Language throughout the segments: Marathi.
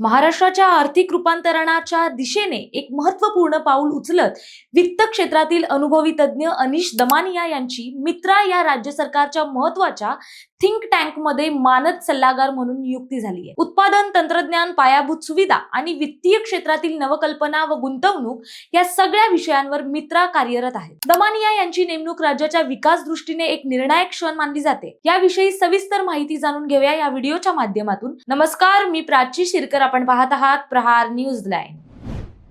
महाराष्ट्राच्या आर्थिक रूपांतरणाच्या दिशेने एक महत्त्वपूर्ण पाऊल उचलत वित्त क्षेत्रातील अनुभवी तज्ज्ञ अनिश दमानिया यांची मित्रा या राज्य सरकारच्या महत्त्वाच्या थिंक टँकमध्ये मानद सल्लागार म्हणून नियुक्ती झाली आहे उत्पादन तंत्रज्ञान पायाभूत सुविधा आणि वित्तीय क्षेत्रातील नवकल्पना व गुंतवणूक या सगळ्या विषयांवर मित्रा कार्यरत आहे दमानिया यांची नेमणूक राज्याच्या विकास दृष्टीने एक निर्णायक क्षण मानली जाते. याविषयी सविस्तर माहिती जाणून घेऊया या व्हिडिओच्या माध्यमातून. नमस्कार मी प्राची शिरकर. आपण पाहत आहात प्रहार न्यूज लाईन.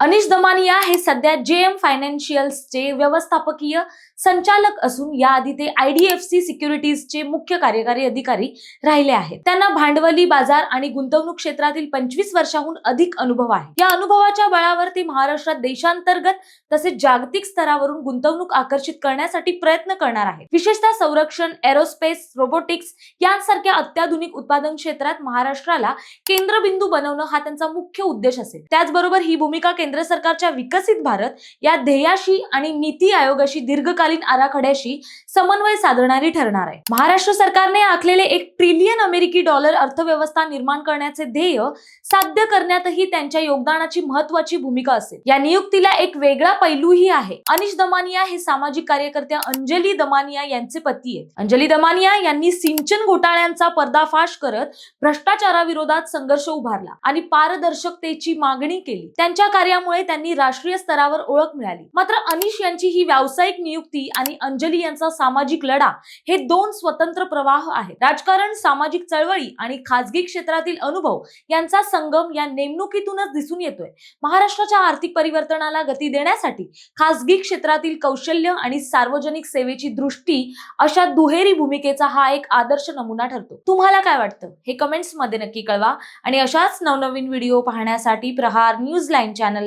अनिश दमानिया हे सध्या जे एम फायनान्शियल्सचे व्यवस्थापकीय संचालक असून याआधी ते आयडीएफसी सिक्युरिटीजचे मुख्य कार्यकारी अधिकारी राहिले आहेत. त्यांना भांडवली बाजार आणि गुंतवणूक क्षेत्रातील पंचवीस वर्षाहून अधिक अनुभव आहे. या अनुभवाच्या बळावर ते महाराष्ट्रात देशांतर्गत तसेच जागतिक स्तरावरून गुंतवणूक आकर्षित करण्यासाठी प्रयत्न करणार आहेत. विशेषतः संरक्षण एरोस्पेस रोबोटिक्स यांसारख्या अत्याधुनिक उत्पादन क्षेत्रात महाराष्ट्राला केंद्रबिंदू बनवणं हा त्यांचा मुख्य उद्देश असेल. त्याचबरोबर ही भूमिका केंद्र सरकारच्या विकसित भारत या ध्येयाशी आणि नीती आयोगाशी दीर्घकालीन आराखड्याशी समन्वय साधणारी ठरणार आहे. महाराष्ट्र सरकारने आखलेले एक ट्रिलियन अमेरिकी डॉलर अर्थव्यवस्था निर्माण करण्याचे ध्येय साध्य करण्यातही त्यांच्या योगदानाची महत्वाची भूमिका असेल. या नियुक्तीला एक वेगळा पैलूही आहे. अनिश दमानिया हे सामाजिक कार्यकर्त्या अंजली दमानिया यांचे पती आहेत. अंजली दमानिया यांनी सिंचन घोटाळ्यांचा पर्दाफाश करत भ्रष्टाचाराविरोधात संघर्ष उभारला आणि पारदर्शकतेची मागणी केली. त्यांच्या त्यामुळे त्यांनी राष्ट्रीय स्तरावर ओळख मिळाली. मात्र अनिश यांची ही व्यावसायिक नियुक्ती आणि अंजली यांचा सामाजिक लढा हे दोन स्वतंत्र प्रवाह आहेत. राजकारण सामाजिक चळवळी आणि खासगी क्षेत्रातील अनुभव यांचा संगम या नेमणुकीतूनच दिसून येतोय. महाराष्ट्राच्या आर्थिक परिवर्तनाला गती देण्यासाठी खासगी क्षेत्रातील कौशल्य आणि सार्वजनिक सेवेची दृष्टी अशा दुहेरी भूमिकेचा हा एक आदर्श नमुना ठरतो. तुम्हाला काय वाटतं? हे कमेंट्समध्ये नक्की कळवा. आणि अशाच नवनवीन व्हिडिओ पाहण्यासाठी प्रहार न्यूज लाईन चॅनल